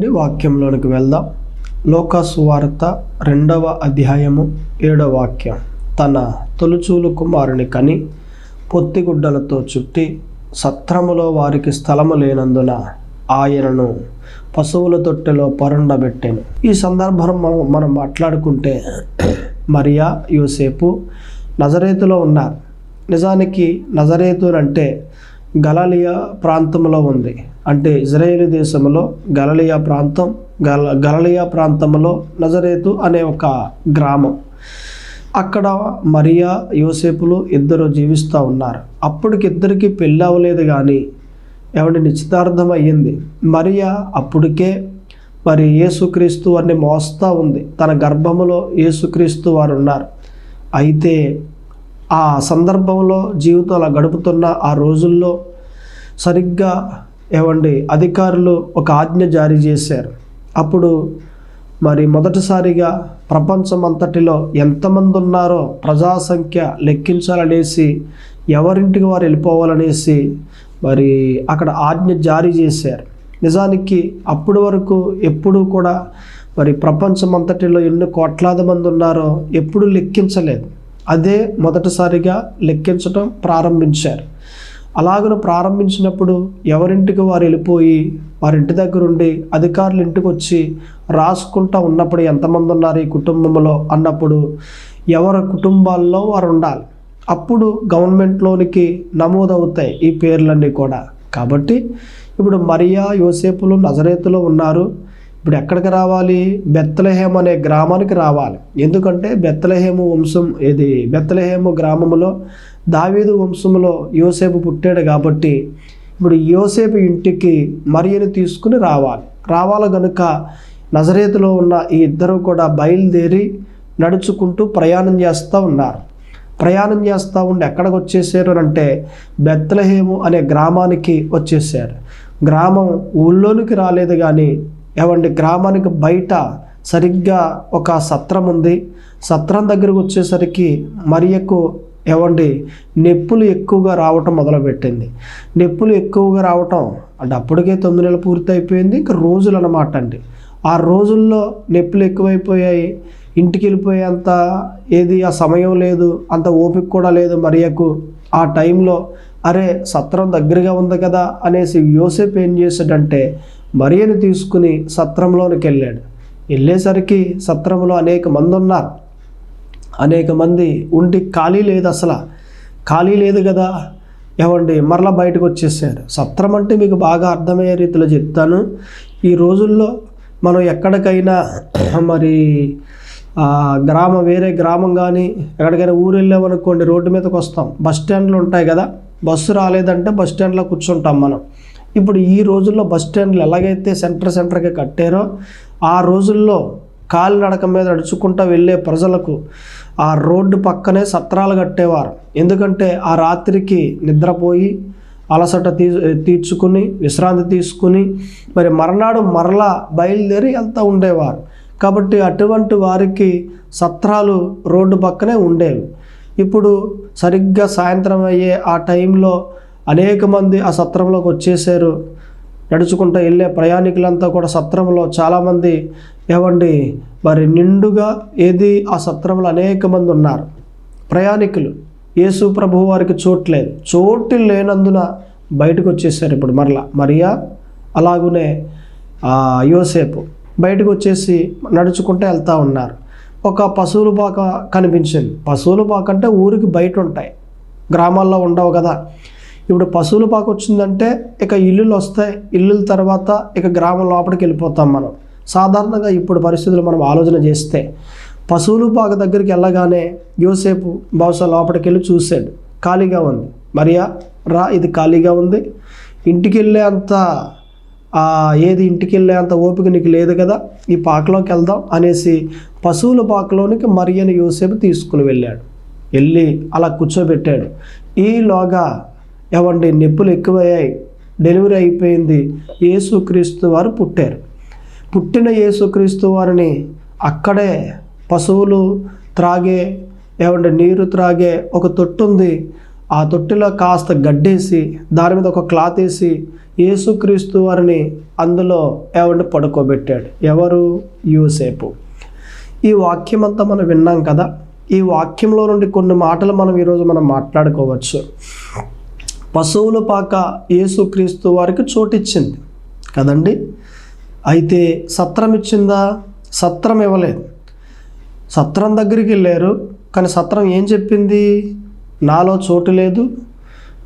చూడండి వాక్యంలోనికి వెళ్దాం. లోకాసు వార్త రెండవ అధ్యాయము ఏడవ వాక్యం. తన తొలుచూలు కుమారుని కని పొత్తిగుడ్డలతో చుట్టి సత్రములో వారికి స్థలము లేనందున ఆయనను పశువుల తొట్టెలో పరుండబెట్టాను. ఈ సందర్భం మనం మనం మాట్లాడుకుంటే మరియా యోసేపు నజరేతులో ఉన్నారు. నిజానికి నజరేతు అంటే గలలియా ప్రాంతంలో ఉంది. అంటే ఇజ్రాయేల్ దేశంలో గలలియా ప్రాంతం గల గలలియా ప్రాంతంలో నజరేతు అనే ఒక గ్రామం. అక్కడ మరియా యోసేపులు ఇద్దరు జీవిస్తూ ఉన్నారు. అప్పటికి ఇద్దరికి పెళ్ళి అవ్వలేదు కానీ ఎవడి నిశ్చితార్థం అయ్యింది. మరియా అప్పటికే మరి యేసుక్రీస్తు వారిని మోస్తూ ఉంది. తన గర్భములో యేసుక్రీస్తు వారు ఉన్నారు. అయితే ఆ సందర్భంలో జీవితం అలా గడుపుతున్న ఆ రోజుల్లో సరిగ్గా ఏమండి అధికారులు ఒక ఆజ్ఞ జారీ చేశారు. అప్పుడు మరి మొదటిసారిగా ప్రపంచం అంతటిలో ఎంతమంది ఉన్నారో ప్రజా సంఖ్య లెక్కించాలనేసి ఎవరింటికి వారు వెళ్ళిపోవాలనేసి మరి అక్కడ ఆజ్ఞ జారీ చేశారు. నిజానికి అప్పటి వరకు ఎప్పుడూ కూడా మరి ప్రపంచం అంతటిలో ఎన్ని కోట్లాది మంది ఉన్నారో ఎప్పుడూ లెక్కించలేదు. అదే మొదటిసారిగా లెక్కించడం ప్రారంభించారు. అలాగను ప్రారంభించినప్పుడు ఎవరింటికి వారు వెళ్ళిపోయి వారింటి దగ్గర ఉండి అధికారులు ఇంటికి వచ్చి రాసుకుంటా ఉన్నప్పుడు ఎంతమంది ఉన్నారు ఈ కుటుంబంలో అన్నప్పుడు ఎవరి కుటుంబాల్లో వారు ఉండాలి. అప్పుడు గవర్నమెంట్లోనికి నమోదవుతాయి ఈ పేర్లన్నీ కూడా. కాబట్టి ఇప్పుడు మరియా యోసేపులు నజరేతులో ఉన్నారు. ఇప్పుడు ఎక్కడికి రావాలి? బెత్తలహేమ అనే గ్రామానికి రావాలి. ఎందుకంటే బెత్తలహేము వంశం ఇది బెత్తలహేము గ్రామంలో దావీదు వంశంలో యోసేపు పుట్టాడు కాబట్టి ఇప్పుడు యోసేపు ఇంటికి మరియను తీసుకుని రావాలి. రావాలి గనుక నజరేతులో ఉన్న ఈ ఇద్దరు కూడా బయలుదేరి నడుచుకుంటూ ప్రయాణం చేస్తూ ఉన్నారు. ప్రయాణం చేస్తూ ఉండి ఎక్కడికి వచ్చేసారు అంటే బెత్తలహేము అనే గ్రామానికి వచ్చేసారు. గ్రామం ఊళ్ళోనికి రాలేదు కానీ ఏమండి గ్రామానికి బయట సరిగ్గా ఒక సత్రం ఉంది. సత్రం దగ్గరకు వచ్చేసరికి మరియకు ఏమండి నొప్పులు ఎక్కువగా రావటం మొదలుపెట్టింది. నొప్పులు ఎక్కువగా రావటం అంటే అప్పటికే తొమ్మిది నెలలు పూర్తి అయిపోయింది ఇంకా రోజులు అనమాట అండి. ఆ రోజుల్లో నొప్పులు ఎక్కువైపోయాయి. ఇంటికి వెళ్ళిపోయేంత ఏది ఆ సమయం లేదు అంత ఓపిక కూడా లేదు మరియకు. ఆ టైంలో అరే సత్రం దగ్గరగా ఉంది కదా అనేసి యోసేపు ఏం చేశాడంటే మరియను తీసుకుని సత్రంలోనికి వెళ్ళాడు. వెళ్ళేసరికి సత్రంలో అనేక మంది ఉన్నారు అనేక మంది ఉండి ఖాళీ లేదు అసలు. ఖాళీ లేదు కదా. ఏమండి మరలా బయటకు వచ్చేసారు. సత్రం అంటే మీకు బాగా అర్థమయ్యే రీతిలో చెప్తాను. ఈ రోజుల్లో మనం ఎక్కడికైనా మరి గ్రామం వేరే గ్రామం కానీ ఎక్కడికైనా ఊరు వెళ్ళామనుకోండి రోడ్డు మీదకి వస్తాం. బస్ స్టాండ్లు ఉంటాయి కదా. బస్సు రాలేదంటే బస్ స్టాండ్లో కూర్చుంటాం మనం. ఇప్పుడు ఈ రోజుల్లో బస్ స్టాండ్లు ఎలాగైతే సెంటర్ సెంటర్కి కట్టారో ఆ రోజుల్లో కాలినడక మీద నడుచుకుంటూ వెళ్ళే ప్రజలకు ఆ రోడ్డు పక్కనే సత్రాలు కట్టేవారు. ఎందుకంటే ఆ రాత్రికి నిద్రపోయి అలసట తీ తీర్చుకుని విశ్రాంతి తీసుకుని మరి మర్నాడు మరలా బయలుదేరి వెళ్తూ ఉండేవారు. కాబట్టి అటువంటి వారికి సత్రాలు రోడ్డు పక్కనే ఉండేవి. ఇప్పుడు సరిగ్గా సాయంత్రం అయ్యే ఆ టైంలో అనేక మంది ఆ సత్రంలోకి వచ్చేసారు నడుచుకుంటూ వెళ్ళే ప్రయాణికులంతా కూడా సత్రంలో చాలామంది ఏవండి మరి నిండుగా ఏది ఆ సత్రంలో అనేక మంది ఉన్నారు? ప్రయాణికులు యేసు ప్రభు వారికి చోట్లేదు చోటు లేనందున బయటకు వచ్చేసారు ఇప్పుడు మరలా. మరియా అలాగునే యోసేపు బయటకు వచ్చేసి నడుచుకుంటూ వెళ్తూ ఉన్నారు. ఒక పశువుల పాక కనిపించింది. పశువుల పాక అంటే ఊరికి బయట ఉంటాయి. గ్రామాల్లో ఉండవు కదా. ఇప్పుడు పశువుల పాక వచ్చిందంటే ఇక ఇల్లులు వస్తాయి. ఇల్లుల తర్వాత ఇక గ్రామం లోపలికి వెళ్ళిపోతాం మనం. సాధారణంగా ఇప్పుడు పరిస్థితులు మనం ఆలోచన చేస్తే పశువుల పాక దగ్గరికి వెళ్ళగానే యోసేపు బహుశా లోపలికి వెళ్ళి చూశాడు. ఖాళీగా ఉంది. మరియా రా ఇది ఖాళీగా ఉంది. ఇంటికి వెళ్ళే అంత ఏది ఇంటికి వెళ్ళే అంత ఓపిక నీకు లేదు కదా ఈ పాకలోకి వెళ్దాం అనేసి పశువుల పాకలోనికి మరియని యోసేపు తీసుకుని వెళ్ళాడు. వెళ్ళి అలా కూర్చోబెట్టాడు. ఈలోగా ఏవండి నొప్పులు ఎక్కువయ్యాయి. డెలివరీ అయిపోయింది. యేసుక్రీస్తు వారు పుట్టారు. పుట్టిన యేసుక్రీస్తు వారిని అక్కడే పశువులు త్రాగే ఏమంటే నీరు త్రాగే ఒక తొట్టు ఉంది. ఆ తొట్టిలో కాస్త గడ్డేసి దాని మీద ఒక క్లాత్ వేసి యేసుక్రీస్తు వారిని అందులో ఏమంటే పడుకోబెట్టాడు. ఎవరు? యూసేపు. ఈ వాక్యం అంతా మనం విన్నాం కదా. ఈ వాక్యంలో నుండి కొన్ని మాటలు మనం ఈరోజు మనం మాట్లాడుకోవచ్చు. పశువుల పాక యేసుక్రీస్తు వారికి చోటిచ్చింది. కదండి? అయితే సత్రం ఇచ్చిందా? సత్రం ఇవ్వలేదు. సత్రం దగ్గరికి వెళ్ళారు. కానీ సత్రం ఏం చెప్పింది? నాలో చోటు లేదు.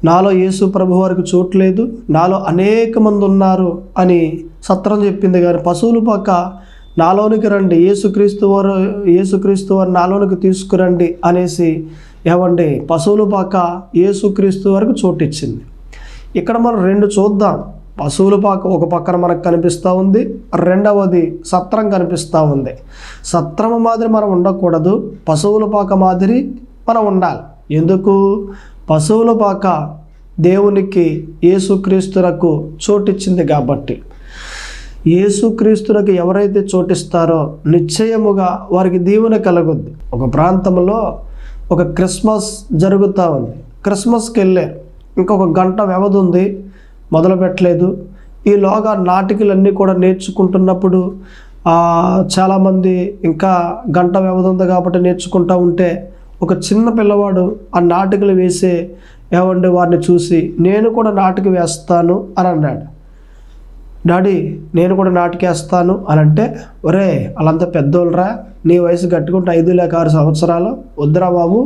నాలో యేసు ప్రభు వారికి చోటు లేదు. నాలో అనేక మంది ఉన్నారు అని సత్రం చెప్పింది. కానీ పశువుల పక్క నాలోనికి రండి. యేసుక్రీస్తు వారు యేసుక్రీస్తు వారు నాలోనికి తీసుకురండి అనేసి ఏమండి? పశువుల పాక యేసుక్రీస్తు వరకు చోటిచ్చింది. ఇక్కడ మనం రెండు చూద్దాం. పశువుల పాక ఒక పక్కన మనకు కనిపిస్తూ ఉంది. రెండవది సత్రం కనిపిస్తూ ఉంది. సత్రం మాదిరి మనం ఉండకూడదు. పశువుల పాక మాదిరి మనం ఉండాలి. ఎందుకు? పశువుల పాక దేవునికి యేసుక్రీస్తులకు చోటిచ్చింది కాబట్టి. యేసుక్రీస్తులకు ఎవరైతే చోటిస్తారో నిశ్చయముగా వారికి దీవెన కలుగుద్ది. ఒక ప్రాంతంలో ఒక క్రిస్మస్ జరుగుతూ ఉంది. క్రిస్మస్కి వెళ్ళారు ఇంకొక గంట వ్యవధి ఉంది మొదలు పెట్టలేదు. ఈలోగా నాటికలన్నీ కూడా నేర్చుకుంటున్నప్పుడు చాలామంది ఇంకా గంట వ్యవధి ఉంది కాబట్టి నేర్చుకుంటూ ఉంటే ఒక చిన్న పిల్లవాడు ఆ నాటికలు వేసే ఏమండి వారిని చూసి నేను కూడా నాటిక వేస్తాను అని అన్నాడు. డాడీ నేను కూడా నాటికేస్తాను అని అంటే ఒరే వాళ్ళంతా పెద్దోళ్ళరా నీ వయసు కట్టుకుంటే ఐదు లేక ఆరు సంవత్సరాలు. వద్దురా బాబు.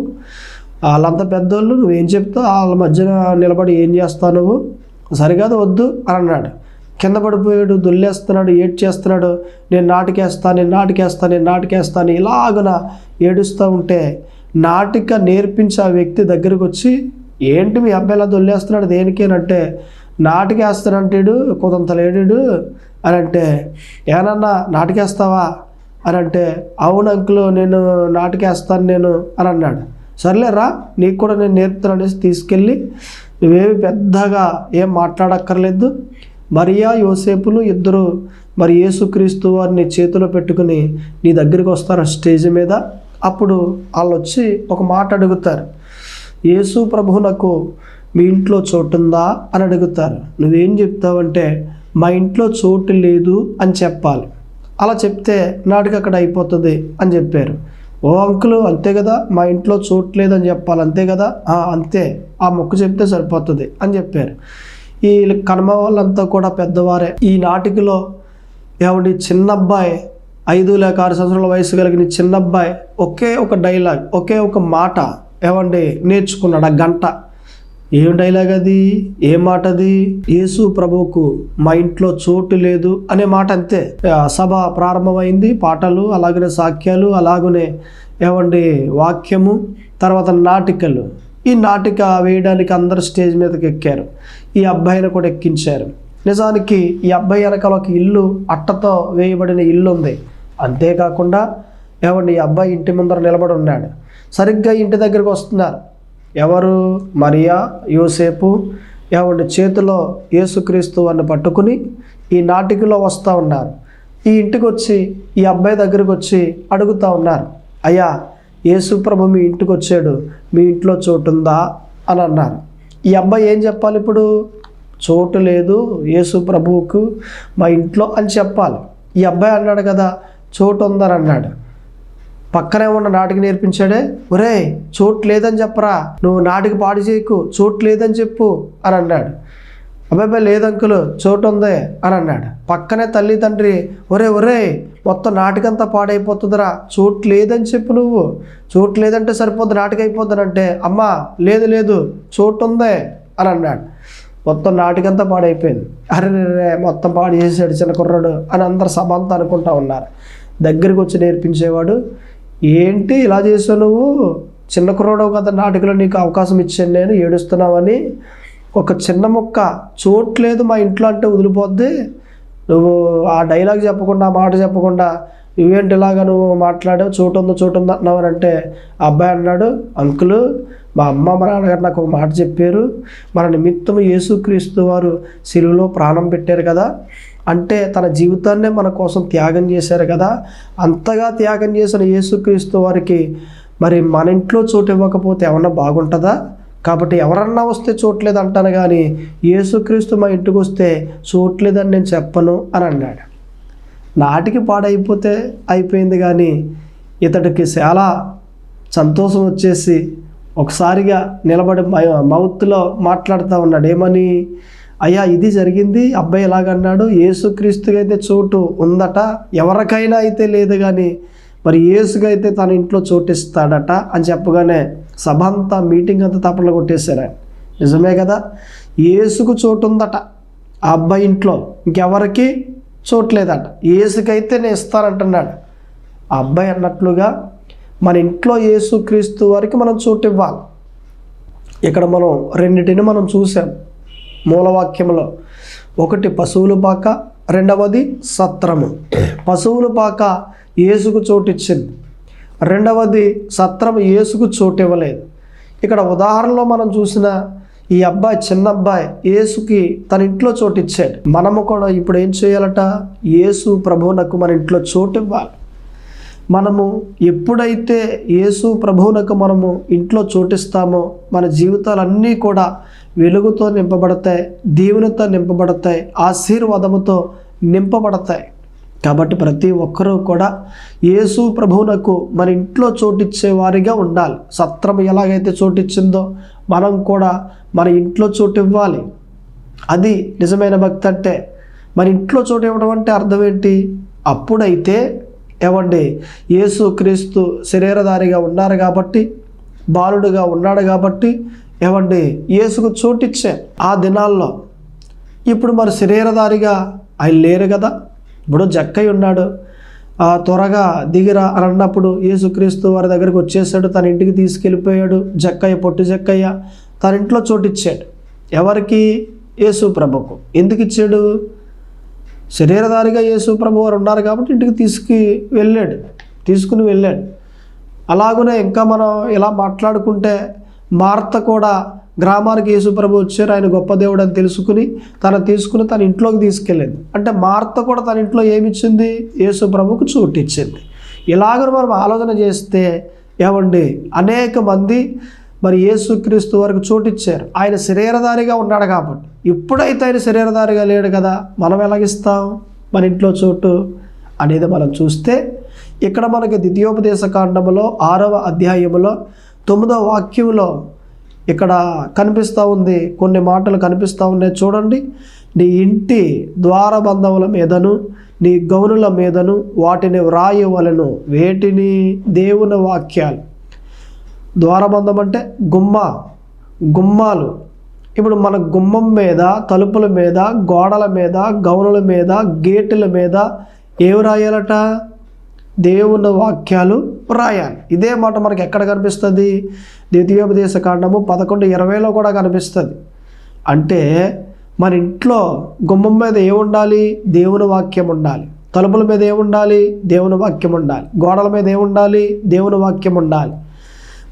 వాళ్ళంతా పెద్దోళ్ళు నువ్వేం చెప్తావు? వాళ్ళ మధ్యన నిలబడి ఏం చేస్తావు నువ్వు? సరికాదు వద్దు అని అన్నాడు. కింద పడిపోయాడు దుల్లేస్తున్నాడు ఏడ్ చేస్తున్నాడు నేను నాటికేస్తాను నేను నాటికేస్తాను నేను నాటికేస్తాను ఇలాగన ఏడుస్తూ ఉంటే నాటిక నేర్పించే ఆ వ్యక్తి దగ్గరకు వచ్చి ఏంటి మీ అబ్బాయి ఇలా దొల్లేస్తున్నాడు? దేనికేనంటే నాటికేస్తానంటాడు కొంత లేడు అని అంటే ఏనన్నా నాటికేస్తావా? అని అంటే అవును అంకులు నేను నాటికేస్తాను నేను అని అన్నాడు. సర్లేరా నీకు కూడా నేను నేర్పుతాను అనేసి తీసుకెళ్ళి నువ్వేమి పెద్దగా ఏం మాట్లాడక్కర్లేదు. మరియా యోసేపులు ఇద్దరు మరి యేసుక్రీస్తు వారిని చేతిలో పెట్టుకుని నీ దగ్గరికి వస్తారు స్టేజ్ మీద. అప్పుడు వాళ్ళు వచ్చి ఒక మాట అడుగుతారు. యేసు ప్రభువునకు మీ ఇంట్లో చోటుందా? అని అడుగుతారు. నువ్వేం చెప్తావంటే మా ఇంట్లో చోటు లేదు అని చెప్పాలి. అలా చెప్తే నాటికి అక్కడ అయిపోతుంది అని చెప్పారు. ఓ అంకులు అంతే కదా మా ఇంట్లో చూడలేదు అని చెప్పాలి అంతే కదా? అంతే. ఆ మొక్కు చెప్తే సరిపోతుంది అని చెప్పారు. ఈ కనుమ వాళ్ళంతా కూడా పెద్దవారే. ఈ నాటికలో ఏమండి చిన్న అబ్బాయి ఐదు లేక ఆరు సంవత్సరాల వయసు కలిగిన చిన్న అబ్బాయి ఒకే ఒక డైలాగ్ ఒకే ఒక మాట ఏమండి నేర్చుకున్నాడు ఆ గంట. ఏం డైలాగ్ అది? ఏ మాట అది యేసు ప్రభువుకు మా ఇంట్లో చోటు లేదు అనే మాట అంతే. సభ ప్రారంభమైంది పాటలు అలాగనే సాక్యాలు అలాగనే ఏమండి వాక్యము తర్వాత నాటికలు. ఈ నాటిక వేయడానికి అందరు స్టేజ్ మీదకి ఎక్కారు. ఈ అబ్బాయిని కూడా ఎక్కించారు. నిజానికి ఈ అబ్బాయి వెనకాల ఒక ఇల్లు అట్టతో వేయబడిన ఇల్లు ఉంది. అంతేకాకుండా ఏమండి ఈ అబ్బాయి ఇంటి ముందర నిలబడి ఉన్నాడు. సరిగ్గా ఇంటి దగ్గరికి వస్తున్నారు. ఎవరు? మరియా యూసేపు ఎవరి చేతిలో యేసుక్రీస్తు అని పట్టుకుని ఈ నాటికలో వస్తూ ఉన్నారు. ఈ ఇంటికి వచ్చి ఈ అబ్బాయి దగ్గరికి వచ్చి అడుగుతూ ఉన్నారు. అయ్యా యేసుప్రభు మీ ఇంటికి వచ్చాడు మీ ఇంట్లో చోటు ఉందా అని అన్నారు. ఈ అబ్బాయి ఏం చెప్పాలి ఇప్పుడు? చోటు లేదు యేసు ప్రభువుకు మా ఇంట్లో అని చెప్పాలి. ఈ అబ్బాయి అన్నాడు కదా చోటు ఉందని అన్నాడు. పక్కనే ఉన్న నాటికి నేర్పించాడే ఒరే చోటు లేదని చెప్పరా నువ్వు నాటికి పాడు చేయకు చోటు లేదని చెప్పు అని అన్నాడు. అబ్బాయి లేదు అంకులు చోటు ఉంది అని అన్నాడు. పక్కనే తల్లి తండ్రి ఒరే ఒరే మొత్తం నాటికంతా పాడైపోతుందిరా చోటు లేదని చెప్పు నువ్వు. చోటు లేదంటే సరిపోద్ది నాటికి అయిపోద్దని అంటే అమ్మా లేదు లేదు చోటు ఉంది అని అన్నాడు. మొత్తం నాటికంతా పాడైపోయింది. అరే రే, మొత్తం పాడు చేసాడు చిన్న కుర్రాడు అని అందరు సభ అనుకుంటా ఉన్నారు. దగ్గరికి వచ్చి నేర్పించేవాడు. ఏంటి ఇలా చేసావు నువ్వు? చిన్న కుర్రోడవు కదా నాటికలో నీకు అవకాశం ఇచ్చాను నేను ఏడుస్తున్నావని. ఒక చిన్న ముక్క చోట్లేదు మా ఇంట్లో అంటే వదిలిపోద్ది. నువ్వు ఆ డైలాగ్ చెప్పకుండా ఆ మాట చెప్పకుండా నువ్వేంటి ఇలాగా నువ్వు మాట్లాడావు? చోటు ఉందో చోటు ఉందో అంటున్నావు అని అంటే అబ్బాయి అన్నాడు అంకులు మా అమ్మ మా నాన్నగారు నాకు ఒక మాట చెప్పారు. మన నిమిత్తం యేసుక్రీస్తు వారు సిలువలో ప్రాణం పెట్టారు కదా. అంటే తన జీవితాన్నే మన కోసం త్యాగం చేశారు కదా. అంతగా త్యాగం చేసిన యేసుక్రీస్తు వారికి మరి మన ఇంట్లో చోటు ఇవ్వకపోతే ఏమన్నా బాగుంటుందా? కాబట్టి ఎవరన్నా వస్తే చూడలేదు అంటాను కానీ యేసుక్రీస్తు మా ఇంటికి వస్తే చూడలేదని నేను చెప్పను అని అన్నాడు. నాటికి పాడైపోతే అయిపోయింది కానీ ఇతడికి చాలా సంతోషం వచ్చేసి ఒకసారిగా నిలబడి మ- మౌత్లో మాట్లాడుతూ ఉన్నాడు. ఏమని? అయ్యా ఇది జరిగింది అబ్బాయి ఎలాగన్నాడు? ఏసుక్రీస్తుకైతే అయితే చోటు ఉందట ఎవరికైనా అయితే లేదు కానీ మరి ఏసుకైతే తన ఇంట్లో చోటిస్తాడట అని చెప్పగానే సభ అంతా మీటింగ్ అంతా తప్పట్లో కొట్టేశారు ఆయన. నిజమే కదా? ఏసుకు చోటు ఉందట ఆ అబ్బాయి ఇంట్లో ఇంకెవరికి చోటు లేదట. యేసుకైతే నేను ఇస్తానంటున్నాడు. ఆ అబ్బాయి అన్నట్లుగా మన ఇంట్లో ఏసుక్రీస్తు వారికి మనం చోటు ఇవ్వాలి. ఇక్కడ మనం రెండిటిని మనం చూసాం మూలవాక్యంలో ఒకటి పశువుల పాక రెండవది సత్రము. పశువుల పాక ఏసుకు చోటిచ్చింది. రెండవది సత్రం ఏసుకు చోటు ఇవ్వలేదు ఇక్కడ ఉదాహరణలో మనం చూసిన ఈ అబ్బాయి చిన్న అబ్బాయి ఏసుకి తన ఇంట్లో చోటిచ్చాడు. మనము కూడా ఇప్పుడు ఏం చేయాలట? ఏసు ప్రభువునకు మన ఇంట్లో చోటు ఇవ్వాలి మనము ఎప్పుడైతే యేసు ప్రభువునకు మనము ఇంట్లో చోటిస్తామో మన జీవితాలన్నీ కూడా వెలుగుతో నింపబడతాయి దీవెనతో నింపబడతాయి ఆశీర్వాదముతో నింపబడతాయి. కాబట్టి ప్రతి ఒక్కరూ కూడా యేసు ప్రభువునకు మన ఇంట్లో చోటిచ్చే వారిగా ఉండాలి. సత్రం ఎలాగైతే చోటిచ్చిందో మనం కూడా మన ఇంట్లో చోటు ఇవ్వాలి అది నిజమైన భక్తి అంటే. మన ఇంట్లో చోటు ఇవ్వడం అంటే అర్థం ఏంటి? అప్పుడైతే ఏమండి? యేసు క్రీస్తు శరీరధారిగా ఉన్నారు కాబట్టి బాలుడుగా ఉన్నాడు కాబట్టి ఏమండి? యేసుకు చోటిచ్చే ఆ దినాల్లో ఇప్పుడు మరి శరీరధారిగా ఆయన లేరు కదా? ఇప్పుడు జక్కయ్య ఉన్నాడు. త్వరగా దిగిరా అని అన్నప్పుడు యేసుక్రీస్తు వారి దగ్గరికి వచ్చేసాడు తన ఇంటికి తీసుకెళ్ళిపోయాడు. జక్కయ్య పొట్టి జక్కయ్య తన ఇంట్లో చోటిచ్చాడు. ఎవరికి? యేసు ప్రభుకు. ఎందుకు ఇచ్చాడు? శరీరధారిగా యేసు ప్రభు వారు ఉన్నారు కాబట్టి ఇంటికి తీసుకు వెళ్ళాడు తీసుకుని వెళ్ళాడు. అలాగనే ఇంకా మనం ఇలా మాట్లాడుకుంటే మార్త కూడా గ్రామానికి యేసు ప్రభు వచ్చారు ఆయన గొప్ప దేవుడు అని తెలుసుకుని తను తీసుకుని తన ఇంట్లోకి తీసుకెళ్ళింది అంటే మార్త కూడా తన ఇంట్లో ఏమిచ్చింది? యేసు ప్రభుకు చోటు ఇలాగను ఇలాగ మనం ఆలోచన చేస్తే ఏమండి అనేక మంది మరి యేసుక్రీస్తు వరకు చోటిచ్చారు. ఆయన శరీరధారిగా ఉన్నాడు కాబట్టి. ఇప్పుడైతే ఆయన శరీరధారిగా లేడు కదా మనం ఎలాగిస్తాం? మన ఇంట్లో చోటు అనేది మనం చూస్తే ఇక్కడ మనకి ద్వితీయోపదేశ కాండములో ఆరవ అధ్యాయములో తొమ్మిదవ వాక్యంలో ఇక్కడ కనిపిస్తూ ఉంది. కొన్ని మాటలు కనిపిస్తూ ఉన్నాయి చూడండి. నీ ఇంటి ద్వారబంధముల మీదను నీ గౌనుల మీదను వాటిని వ్రాయవలను. వేటిని? దేవుని వాక్యాలు. ద్వారబంధం అంటే గుమ్మ గుమ్మాలు. ఇప్పుడు మన గుమ్మం మీద తలుపుల మీద గోడల మీద గౌనుల మీద గేటుల మీద ఏమి రాయాలట? దేవుని వాక్యాలు రాయాలి. ఇదే మాట మనకి ఎక్కడ కనిపిస్తుంది? ద్వితీయోపదేశ కాండము పదకొండు ఇరవైలో కూడా కనిపిస్తుంది. అంటే మన ఇంట్లో గుమ్మం మీద ఏముండాలి? దేవుని వాక్యం ఉండాలి. తలుపుల మీద ఏముండాలి? దేవుని వాక్యం ఉండాలి. గోడల మీద ఏముండాలి? దేవుని వాక్యం ఉండాలి.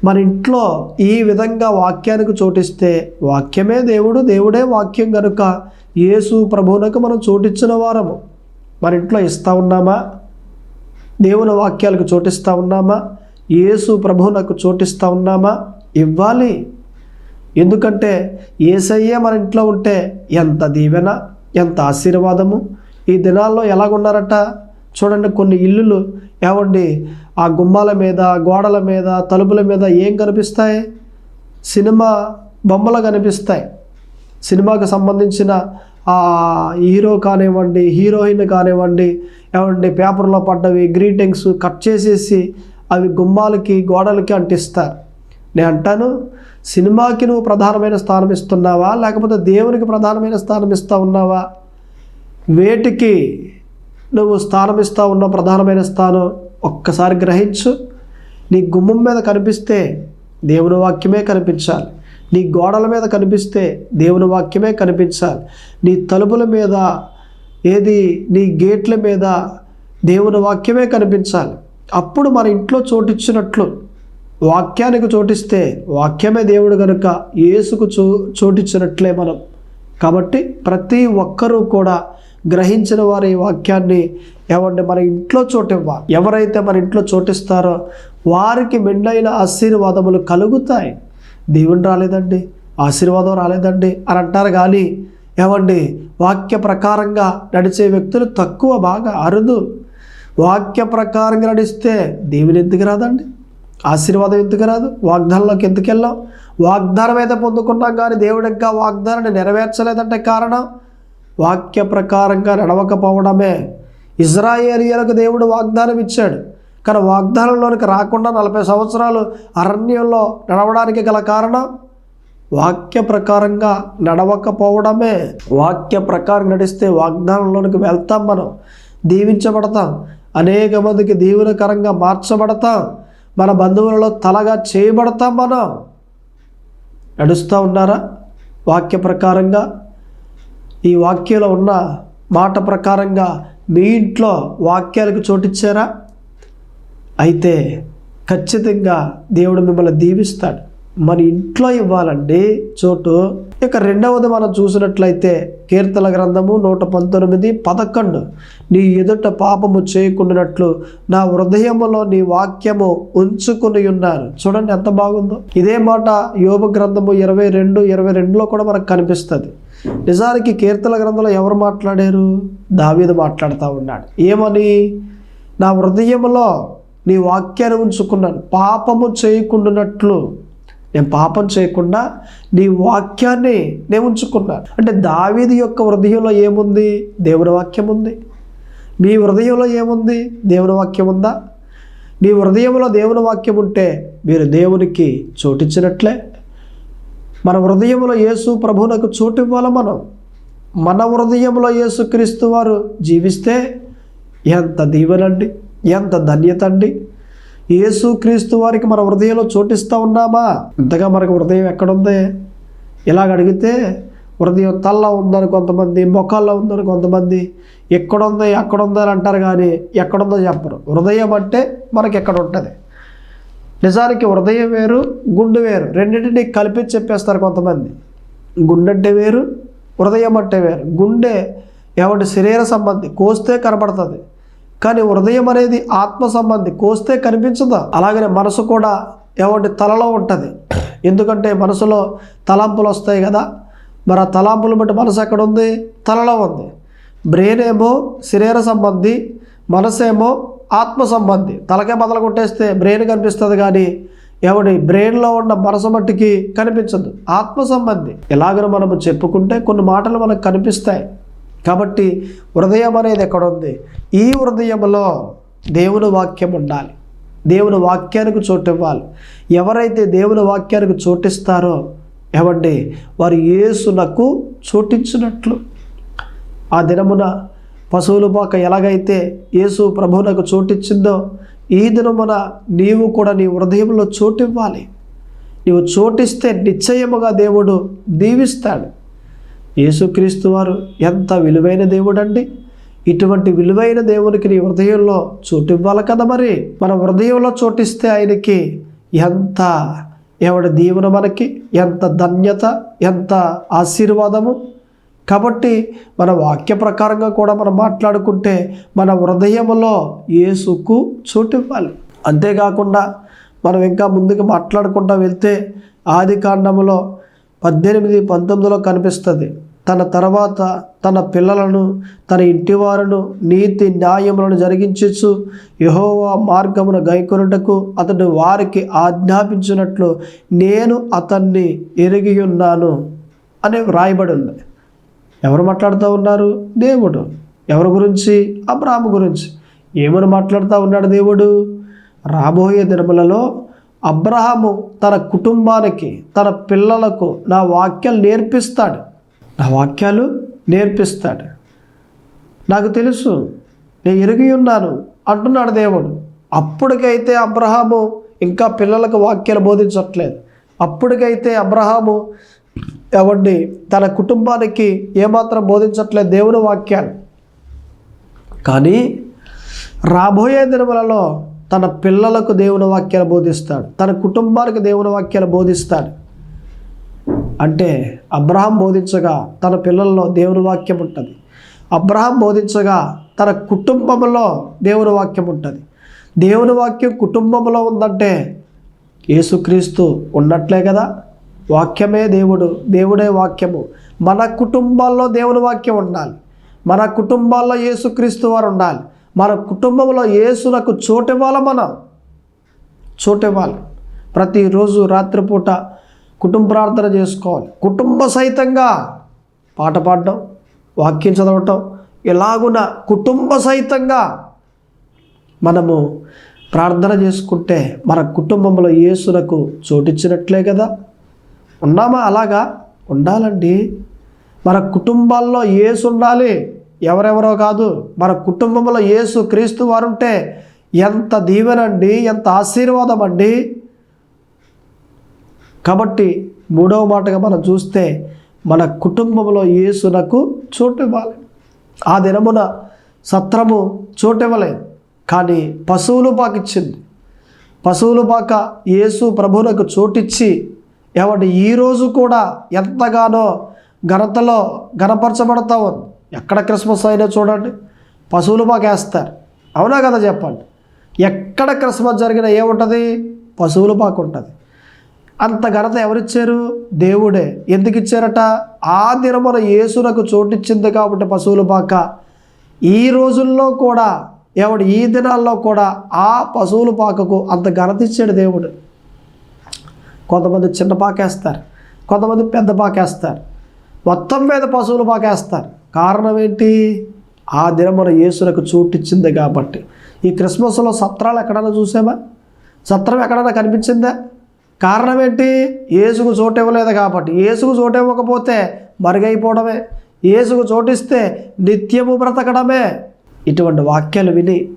మన ఇంట్లో ఈ విధంగా వాక్యానికి చోటిస్తే వాక్యమే దేవుడు దేవుడే వాక్యం కనుక యేసు ప్రభువునకు మనం చోటిచ్చిన వారము. మన ఇంట్లో ఇస్తా ఉన్నామా? దేవుని వాక్యాలకు చోటిస్తా ఉన్నామా? యేసు ప్రభువునకు చోటిస్తా ఉన్నామా? ఇవ్వాలి. ఎందుకంటే ఏసయ్యే మన ఇంట్లో ఉంటే ఎంత దీవెన ఎంత ఆశీర్వాదము. ఈ దినాల్లో ఎలాగున్నారట? చూడండి కొన్ని ఇల్లులు ఏమండి ఆ గుమ్మాల మీద గోడల మీద తలుపుల మీద ఏం కనిపిస్తాయి? సినిమా బొమ్మలు కనిపిస్తాయి. సినిమాకు సంబంధించిన ఆ హీరో కానివ్వండి హీరోయిన్ కానివ్వండి ఏమండి పేపర్లో పడ్డవి గ్రీటింగ్స్ కట్ చేసేసి అవి గుమ్మాలకి గోడలకి అంటిస్తారు. నేను అంటాను సినిమాకి నువ్వు ప్రధానమైన స్థానం ఇస్తున్నావా? లేకపోతే దేవునికి ప్రధానమైన స్థానం ఇస్తా ఉన్నావా? వేటికి నువ్వు స్థానం ఇస్తా ఉన్న ప్రధానమైన స్థానం ఒక్కసారి గ్రహించు. నీ గుమ్మం మీద కనిపిస్తే దేవుని వాక్యమే కనిపించాలి. నీ గోడల మీద కనిపిస్తే దేవుని వాక్యమే కనిపించాలి. నీ తలుపుల మీద ఏది నీ గేట్ల మీద దేవుని వాక్యమే కనిపించాలి. అప్పుడు మన ఇంట్లో చోటిచ్చినట్లు వాక్యానికి చోటిస్తే వాక్యమే దేవుడు కనుక యేసుకు చో చోటిచ్చినట్లే మనం. కాబట్టి ప్రతి ఒక్కరూ కూడా గ్రహించిన వారి ఈ వాక్యాన్ని ఏమంటే మన ఇంట్లో చోటివ్వాలి ఎవరైతే మన ఇంట్లో చోటిస్తారో వారికి మెండైన ఆశీర్వాదములు కలుగుతాయి. దేవుని రాలేదండి ఆశీర్వాదం రాలేదండి అని అంటారు కానీ ఏమండి వాక్య ప్రకారంగా నడిచే వ్యక్తులు తక్కువ బాగా అరుదు. వాక్య ప్రకారంగా నడిస్తే దేవుని ఎందుకు రాదండి? ఆశీర్వాదం ఎందుకు రాదు? వాగ్దానంలోకి ఎందుకు వెళ్ళాం? వాగ్దానం అయితే పొందుకున్నాం కానీ దేవుడు ఇంకా వాగ్దానాన్ని నెరవేర్చలేదంటే కారణం? వాక్య ప్రకారంగా నడవకపోవడమే. ఇజ్రాయేలియలకు దేవుడు వాగ్దానం ఇచ్చాడు కానీ వాగ్దానంలోనికి రాకుండా నలభై సంవత్సరాలు అరణ్యంలో నడవడానికి గల కారణం? వాక్య ప్రకారంగా నడవకపోవడమే. వాక్య ప్రకారం నడిస్తే వాగ్దానంలోనికి వెళ్తాం మనం. దీవించబడతాం. అనేక మందికి దీవెనకరంగా మార్చబడతాం. మన బంధువులలో తలగా చేయబడతాం మనం. నడుస్తూ ఉన్నారా? వాక్య ప్రకారంగా ఈ వాక్యంలో ఉన్న మాట ప్రకారంగా మీ ఇంట్లో వాక్యాలకు చోటిచ్చారా? అయితే ఖచ్చితంగా దేవుడు మిమ్మల్ని దీవిస్తాడు. మన ఇంట్లో ఇవ్వాలండి చోటు. ఇక రెండవది మనం చూసినట్లయితే కీర్తన గ్రంథము నూట పంతొమ్మిది పదకొండు. నీ ఎదుట పాపము చేయకుండానట్లు నా హృదయములో నీ వాక్యము ఉంచుకుని ఉన్నారు. చూడండి ఎంత బాగుందో. ఇదే మాట యోగ గ్రంథము ఇరవై రెండు ఇరవై రెండులో కూడా మనకు కనిపిస్తుంది. నిజానికి కీర్తన గ్రంథంలో ఎవరు మాట్లాడారు? దావీదు మాట్లాడుతూ ఉన్నాడు. ఏమని? నా హృదయంలో నీ వాక్యాన్ని ఉంచుకున్నాను. పాపము చేయకుండానట్లు. నేను పాపం చేయకుండా నీ వాక్యాన్ని నేను ఉంచుకున్నాను. అంటే దావీది యొక్క హృదయంలో ఏముంది? దేవుని వాక్యం ఉంది. మీ హృదయంలో ఏముంది? దేవుని వాక్యం ఉందా? మీ హృదయంలో దేవుని వాక్యం ఉంటే మీరు దేవునికి చోటిచ్చినట్లే. మన హృదయంలో యేసు ప్రభువునకు చోటు ఇవ్వాలి మనం? మన హృదయంలో యేసు క్రీస్తు వారు జీవిస్తే ఎంత దీవెనండి? ఎంత ధన్యత అండి యేసు క్రీస్తు వారికి మన హృదయంలో చోటిస్తూ ఉన్నామా? ఇంతగా మనకు హృదయం ఎక్కడుంది? ఇలాగ అడిగితే హృదయం తల్ల ఉందని కొంతమంది మొక్కల్లో ఉందని కొంతమంది ఎక్కడుంది అక్కడుంది అని అంటారు కానీ ఎక్కడుందో చెప్పరు. హృదయం అంటే మనకి ఎక్కడ ఉంటుంది? నిజానికి హృదయం వేరు గుండె వేరు. రెండింటిని కలిపి చెప్పేస్తారు కొంతమంది. గుండె అంటే వేరు హృదయం అంటే వేరు. గుండె ఏమంటే శరీర సంబంధి కోస్తే కనబడుతుంది. కానీ హృదయం అనేది ఆత్మ సంబంధి కోస్తే కనిపించదు? అలాగనే మనసు కూడా ఏమంటే తలలో ఉంటుంది. ఎందుకంటే మనసులో తలంపులు వస్తాయి కదా. మరి ఆ తలాంపులు బట్టి మనసు ఎక్కడ ఉంది? తలలో ఉంది. బ్రెయిన్ ఏమో శరీర సంబంధి మనసేమో ఆత్మ సంబంధి తలకే బదలు కొట్టేస్తే బ్రెయిన్ కనిపిస్తుంది కానీ ఎవడి బ్రెయిన్లో ఉన్న మనసు మట్టికి కనిపించదు. ఆత్మ సంబంధి ఎలాగనో మనము చెప్పుకుంటే కొన్ని మాటలు మనకు కనిపిస్తాయి. కాబట్టి హృదయం అనేది ఎక్కడ ఉంది ఈ హృదయంలో దేవుని వాక్యం ఉండాలి. దేవుని వాక్యానికి చోటు ఇవ్వాలి. ఎవరైతే దేవుని వాక్యానికి చోటిస్తారో ఏమండి వారు యేసునకు చోటించినట్లు. ఆ దినమున పశువుల పాక ఎలాగైతే యేసు ప్రభువునకు చోటిచ్చిందో ఈ దినమున నీవు కూడా నీ హృదయంలో చోటివ్వాలి. నీవు చోటిస్తే నిశ్చయముగా దేవుడు దీవిస్తాడు. యేసుక్రీస్తు వారు ఎంత విలువైన దేవుడండి. ఇటువంటి విలువైన దేవునికి నీ హృదయంలో చోటివ్వాలి కదా మరి. మన హృదయంలో చోటిస్తే ఆయనకి ఎంత ఎవడి దీవెన మనకి ఎంత ధన్యత ఎంత ఆశీర్వాదము కాబట్టి మన వాక్య ప్రకారంగా కూడా మనం మాట్లాడుకుంటే మన హృదయంలో ఏసుకు చోటివ్వాలి. అంతేకాకుండా మనం ఇంకా ముందుకు మాట్లాడుకుంటూ వెళ్తే ఆది కాండంలో పద్దెనిమిది పంతొమ్మిదిలో కనిపిస్తుంది తన తర్వాత తన పిల్లలను తన ఇంటివారును నీతి న్యాయములను జరిగించచ్చు యహోవా మార్గమును గైకొనుటకు అతడు వారికి ఆజ్ఞాపించినట్లు నేను అతన్ని ఎరిగి ఉన్నాను అని వ్రాయబడి ఉంది. ఎవరు మాట్లాడుతూ ఉన్నారు? దేవుడు. ఎవరి గురించి? అబ్రాహ్మ గురించి. ఏమని మాట్లాడుతూ ఉన్నాడు దేవుడు? రాబోయే దినములలో అబ్రహాము తన కుటుంబానికి తన పిల్లలకు నా వాక్యాలు నేర్పిస్తాడు. నా వాక్యాలు నేర్పిస్తాడు. నాకు తెలుసు నేను ఎరిగి ఉన్నాను అంటున్నాడు దేవుడు. అప్పటికైతే అబ్రహాము ఇంకా పిల్లలకు వాక్యాలు బోధించట్లేదు. అప్పటికైతే అబ్రహాము ఎవండి తన కుటుంబానికి ఏమాత్రం బోధించట్లేదు దేవుని వాక్యాన్ని కానీ రాబోయే దినములలో తన పిల్లలకు దేవుని వాక్యాలు బోధిస్తాడు. తన కుటుంబానికి దేవుని వాక్యాలు బోధిస్తాడు. అంటే అబ్రహాం బోధించగా తన పిల్లల్లో దేవుని వాక్యం ఉంటుంది. అబ్రహాం బోధించగా తన కుటుంబంలో దేవుని వాక్యం ఉంటుంది. దేవుని వాక్యం కుటుంబంలో ఉందంటే యేసుక్రీస్తు ఉన్నట్లే కదా? వాక్యమే దేవుడు దేవుడే వాక్యము. మన కుటుంబాల్లో దేవుని వాక్యం ఉండాలి. మన కుటుంబాల్లో యేసుక్రీస్తు వారు ఉండాలి. మన కుటుంబంలో యేసులకు చోటివ్వాలి మనం? చోటివ్వాలి. ప్రతిరోజు రాత్రిపూట కుటుంబ ప్రార్థన చేసుకోవాలి. కుటుంబ సహితంగా పాట పాడడం వాక్యం చదవటం ఎలాగున కుటుంబ సహితంగా మనము ప్రార్థన చేసుకుంటే మన కుటుంబంలో యేసునకు చోటిచ్చినట్లే కదా? ఉన్నామా? అలాగా? ఉండాలండి. మన కుటుంబాల్లో యేసు ఉండాలి. ఎవరెవరో కాదు. మన కుటుంబంలో యేసు క్రీస్తు వారుంటే ఎంత దీవెనండి ఎంత ఆశీర్వాదం అండి కాబట్టి మూడవ మాటగా మనం చూస్తే మన కుటుంబంలో యేసునకు చోటు ఇవ్వాలి ఆ దినమున సత్రము చోటు ఇవ్వలేదు కానీ పశువులు పాకిచ్చింది. పశువులు పాక యేసు ప్రభువునకు చోటిచ్చి ఏమంటే ఈరోజు కూడా ఎంతగానో ఘనతలో ఘనపరచబడతా ఉంది ఎక్కడ క్రిస్మస్ అయినా చూడండి పశువులు పాక వేస్తారు. అవునా కదా చెప్పండి. ఎక్కడ క్రిస్మస్ జరిగినా ఏముంటుంది? పశువులు పాక ఉంటుంది అంత ఘనత ఎవరిచ్చారు? దేవుడే. ఎందుకు ఇచ్చారట? ఆ దినమున యేసునకు చోటిచ్చింది కాబట్టి పశువుల పాక ఈ రోజుల్లో కూడా ఎవడు ఈ దినాల్లో కూడా ఆ పశువుల పాకకు అంత ఘనత ఇచ్చాడు దేవుడు. కొంతమంది చిన్న పాకేస్తారు కొంతమంది పెద్ద పాకేస్తారు మొత్తం మీద పశువులు పాకేస్తారు. కారణం ఏంటి? ఆ దినమున యేసునకు చోటిచ్చింది కాబట్టి. ఈ క్రిస్మస్లో సత్రాలు ఎక్కడైనా చూసామా సత్రం ఎక్కడైనా కనిపించిందా? కారణం ఏంటి? ఏసుకు చోటు ఇవ్వలేదు కాబట్టి. ఏసుకు చోటు ఇవ్వకపోతే మరుగైపోవడమే. ఏసుకు చోటిస్తే నిత్యము బ్రతకడమే. ఇటువంటి వాక్యాలు విని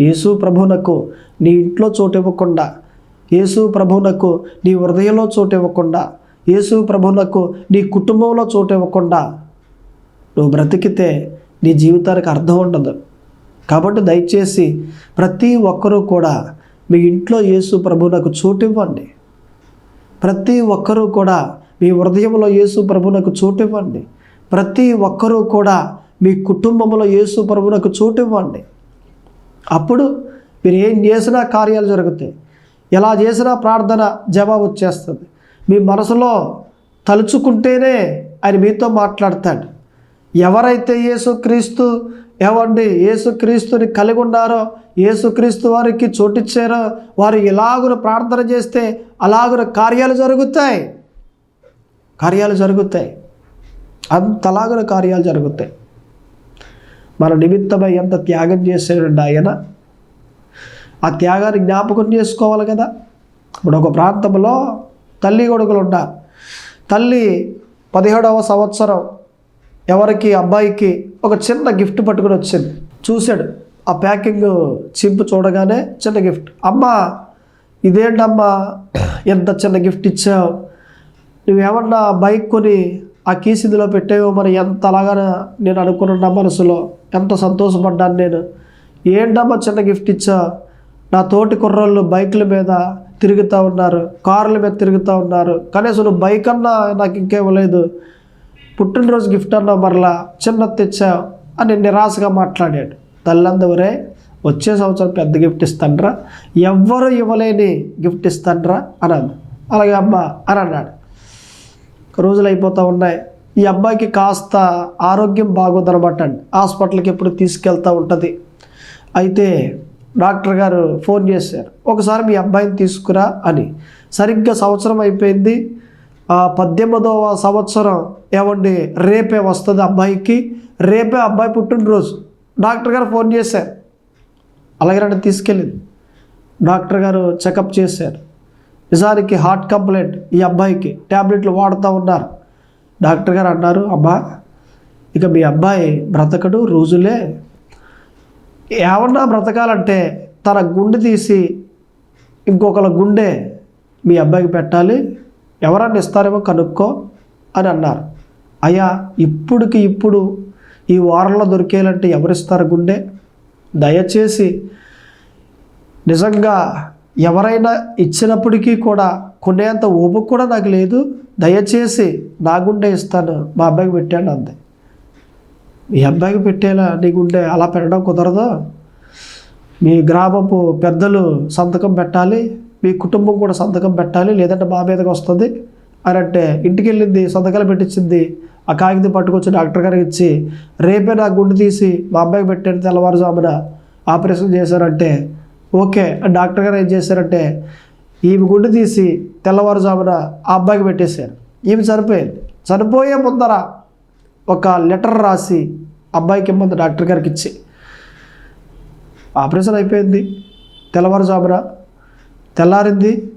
యేసు ప్రభువునకు నీ ఇంట్లో చోటు ఇవ్వకుండా యేసు ప్రభువునకు నీ హృదయంలో చోటు ఇవ్వకుండా యేసు ప్రభువునకు నీ కుటుంబంలో చోటు ఇవ్వకుండా నువ్వు బ్రతికితే నీ జీవితానికి అర్థం ఉండదు. కాబట్టి దయచేసి ప్రతి ఒక్కరూ కూడా మీ ఇంట్లో యేసు ప్రభువునకు చోటు ఇవ్వండి ప్రతి ఒక్కరూ కూడా మీ హృదయంలో యేసు ప్రభునకు చోటు ఇవ్వండి ప్రతి ఒక్కరూ కూడా మీ కుటుంబంలో యేసు ప్రభునకు చోటు ఇవ్వండి అప్పుడు మీరు ఏం చేసినా కార్యాలు జరుగుతాయి. ఎలా చేసినా ప్రార్థన జవాబు వచ్చేస్తుంది. మీ మనసులో తలుచుకుంటేనే ఆయన మీతో మాట్లాడతాడు. ఎవరైతే యేసుక్రీస్తు ఏవండి యేసుక్రీస్తుని కలిగి ఉన్నారో యేసుక్రీస్తు వారికి చోటిచ్చారో వారు ఎలాగున ప్రార్థన చేస్తే అలాగున కార్యాలు జరుగుతాయి. కార్యాలు జరుగుతాయి. అంతలాగున కార్యాలు జరుగుతాయి. మన నిమిత్తమై ఎంత త్యాగం చేసేడు ఆయన. ఆ త్యాగాన్ని జ్ఞాపకం చేసుకోవాలి కదా. ఇప్పుడు ఒక ప్రాంతంలో తల్లి కొడుకులు ఉంటారు. తల్లి పదిహేడవ సంవత్సరం ఎవరికి అబ్బాయికి ఒక చిన్న గిఫ్ట్ పట్టుకుని వచ్చింది. చూశాడు. ఆ ప్యాకింగ్ చింపు చూడగానే చిన్న గిఫ్ట్. అమ్మ ఇదేంటమ్మా ఎంత చిన్న గిఫ్ట్ ఇచ్చావు? నువ్వేమన్నా బైక్ కొని ఆ కీస్ పెట్టేవో పెట్టావో మరి? ఎంత అలాగా నేను అనుకున్నా మనసులో. ఎంత సంతోషపడ్డాను నేను. ఏంటమ్మా చిన్న గిఫ్ట్ ఇచ్చా నా తోటి కుర్రోళ్ళు బైకుల మీద తిరుగుతూ ఉన్నారు కార్ల మీద తిరుగుతూ ఉన్నారు. కనీసం నువ్వు బైక్ అన్నా నాకు ఇంకేమలేదు పుట్టినరోజు గిఫ్ట్ అన్నా మరలా చిన్న తెచ్చావు అని నిరాశగా మాట్లాడాడు. తల్లందవరే వచ్చే సంవత్సరం పెద్ద గిఫ్ట్ ఇస్తానరా ఎవ్వరు ఇవ్వలేని గిఫ్ట్ ఇస్తానరా అన్నాను అలాగే అమ్మ అని అన్నాడు. రోజులు అయిపోతూ ఉన్నాయి. ఈ అబ్బాయికి కాస్త ఆరోగ్యం బాగోదనమాట అండి. హాస్పిటల్కి ఎప్పుడు తీసుకెళ్తూ ఉంటుంది. అయితే డాక్టర్ గారు ఫోన్ చేశారు. ఒకసారి మీ అబ్బాయిని తీసుకురా అని. సరిగ్గా సంవత్సరం అయిపోయింది. పద్దెనిమిదవ సంవత్సరం ఏమండి రేపే వస్తుంది అబ్బాయికి. రేపే అబ్బాయి పుట్టినరోజు. డాక్టర్ గారు ఫోన్ చేశారు. అలాగే రండి తీసుకెళ్ళింది. డాక్టర్ గారు చెకప్ చేశారు. నిజానికి హార్ట్ కంప్లైంట్ ఈ అబ్బాయికి. ట్యాబ్లెట్లు వాడుతూ ఉన్నారు. డాక్టర్ గారు అన్నారు అబ్బా ఇక మీ అబ్బాయి బ్రతకడు రోజులే. ఏమన్నా బ్రతకాలంటే తన గుండె తీసి ఇంకొకళ్ళ గుండె మీ అబ్బాయికి పెట్టాలి. ఎవరన్నా ఇస్తారేమో కనుక్కో అని అన్నారు. అయ్యా ఇప్పుడుకి ఇప్పుడు ఈ వారంలో దొరికేయాలంటే ఎవరిస్తారు గుండె? దయచేసి నిజంగా ఎవరైనా ఇచ్చినప్పటికీ కూడా కొనేంత ఓపిక కూడా నాకు లేదు. దయచేసి నా గుండె ఇస్తాను మా అబ్బాయికి పెట్టాను అంది. మీ అబ్బాయికి పెట్టేలా నీకుంటే అలా పెట్టడం కుదరదు? మీ గ్రామపు పెద్దలు సంతకం పెట్టాలి మీ కుటుంబం కూడా సంతకం పెట్టాలి లేదంటే మా మీదకి వస్తుంది అని అంటే ఇంటికి వెళ్ళింది సంతకాలు పెట్టించింది ఆ కాగితం పట్టుకొచ్చి డాక్టర్ గారికి ఇచ్చి రేపే నా గుండు తీసి మా అబ్బాయికి పెట్టాను తెల్లవారుజామున ఆపరేషన్ చేశారంటే ఓకే డాక్టర్ గారు ఏం చేశారంటే ఈమె గుండు తీసి తెల్లవారుజామున ఆ అబ్బాయికి పెట్టేశారు. ఈమె చనిపోయింది. చనిపోయే ముందర ఒక లెటర్ రాసి అబ్బాయికి ఇమ్మంది డాక్టర్ గారికి ఇచ్చి. ఆపరేషన్ అయిపోయింది. తెల్లవారుజామున తెల్లారింది.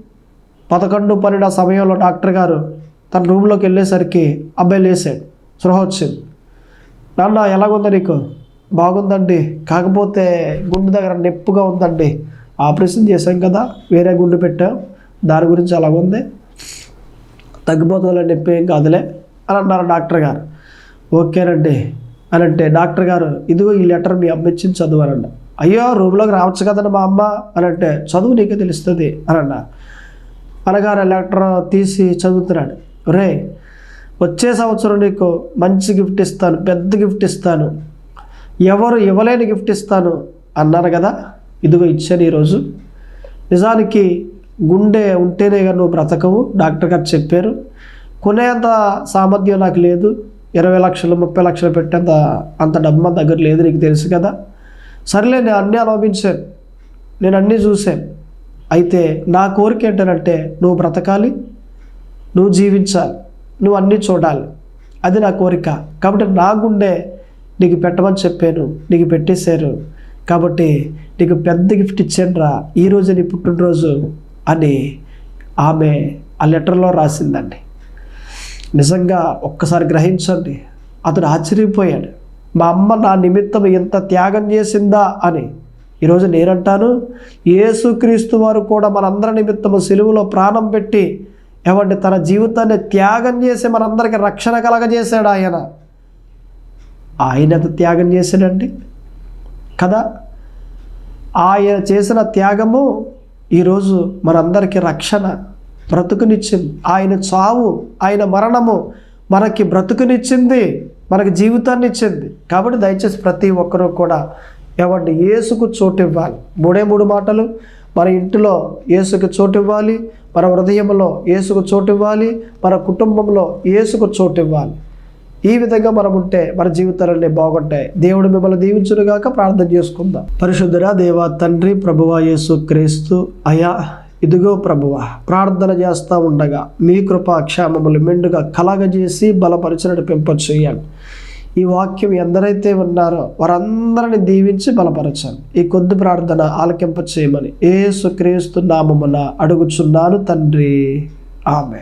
పదకొండు పన్నెండు ఆ సమయంలో డాక్టర్ గారు తన రూమ్లోకి వెళ్ళేసరికి అబ్బాయి లేసాడు సృహ వచ్చింది. నాన్న ఎలాగుందా నీకు? బాగుందండి. కాకపోతే గుండె దగ్గర నొప్పుగా ఉందండి. ఆపరేషన్ చేశాం కదా వేరే గుండు పెట్టాం. దాని గురించి అలాగుంది. తగ్గిపోతుందిలే నొప్పి ఏం కాదులే అని అన్నారు డాక్టర్ గారు. ఓకేనండి అని అంటే డాక్టర్ గారు ఇదిగో ఈ లెటర్ మీ అమ్మ ఇచ్చింది చదువు అయ్యో రూమ్లోకి రావచ్చు కదండి మా అమ్మ అని అంటే చదువు నీకే తెలుస్తుంది అని అన్నారు అనగానే లెటర్ తీసి చదువుతున్నాడు. రే వచ్చే సంవత్సరం నీకు మంచి గిఫ్ట్ ఇస్తాను పెద్ద గిఫ్ట్ ఇస్తాను. ఎవరు ఇవ్వలేని గిఫ్ట్ ఇస్తాను అన్నారు కదా ఇదిగో ఇచ్చాను ఈరోజు. నిజానికి గుండె ఉంటేనే కానీ నువ్వు బ్రతకవు డాక్టర్ గారు చెప్పారు. కొనేంత సామర్థ్యం నాకు లేదు ఇరవై లక్షలు ముప్పై లక్షలు పెట్టేంత అంత డబ్బు మన దగ్గర లేదు నీకు తెలుసు కదా. సర్లే నేను అన్నీ అనుభవించాను నేను అన్నీ చూశాను. అయితే నా కోరిక ఏంటంటే నువ్వు బ్రతకాలి నువ్వు జీవించాలి నువ్వు అన్నీ చూడాలి. అది నా కోరిక. కాబట్టి నా గుండె నీకు పెట్టమని చెప్పాను నీకు పెట్టేశారు. కాబట్టి నీకు పెద్ద గిఫ్ట్ ఇచ్చాను రా ఈరోజు నీ పుట్టినరోజు అని ఆమె ఆ లెటర్లో రాసిందండి. నిజంగా ఒక్కసారి గ్రహించండి. అతడు ఆశ్చర్యపోయాడు. మా అమ్మ నా నిమిత్తం ఎంత త్యాగం చేసిందా అని. ఈరోజు నేనంటాను యేసుక్రీస్తు వారు కూడా మనందరి నిమిత్తము సెలువులో ప్రాణం పెట్టి ఏమంటే తన జీవితాన్ని త్యాగం చేసి మనందరికీ రక్షణ కలగజేశాడు ఆయన. ఆయన ఎంత త్యాగం చేశాడండి? కదా? ఆయన చేసిన త్యాగము ఈరోజు మనందరికీ రక్షణ. బ్రతుకునిచ్చింది ఆయన చావు ఆయన మరణము మనకి బ్రతుకునిచ్చింది మనకి జీవితాన్ని ఇచ్చింది. కాబట్టి దయచేసి ప్రతి ఒక్కరూ కూడా ఏమంటే ఏసుకు చోటు ఇవ్వాలి మూడే మూడు మాటలు. మన ఇంటిలో ఏసుకు చోటు ఇవ్వాలి మన హృదయంలో ఏసుకు చోటు ఇవ్వాలి మన కుటుంబంలో ఏసుకు చోటు ఇవ్వాలి ఈ విధంగా మనం ఉంటే మన జీవితాలన్నీ బాగుంటాయి. దేవుడు మిమ్మల్ని దీవించునుగాక ప్రార్థన చేసుకుందాం. పరిశుద్ధురా దేవా తండ్రి ప్రభువా యేసు క్రీస్తు అయా ఇదిగో ప్రభువ ప్రార్థన చేస్తూ ఉండగా మీ కృపా క్షేమములు మెండుగా కలగజేసి బలపరిచినట్టు పెంపచేయండి ఈ వాక్యం ఎందరైతే ఉన్నారో వారందరిని దీవించి బలపరచాలి ఈ కొద్ది ప్రార్థన ఆలకింప చేయమని ఏసు క్రీస్తు నామమున అడుగుచున్నాను తండ్రి. ఆమె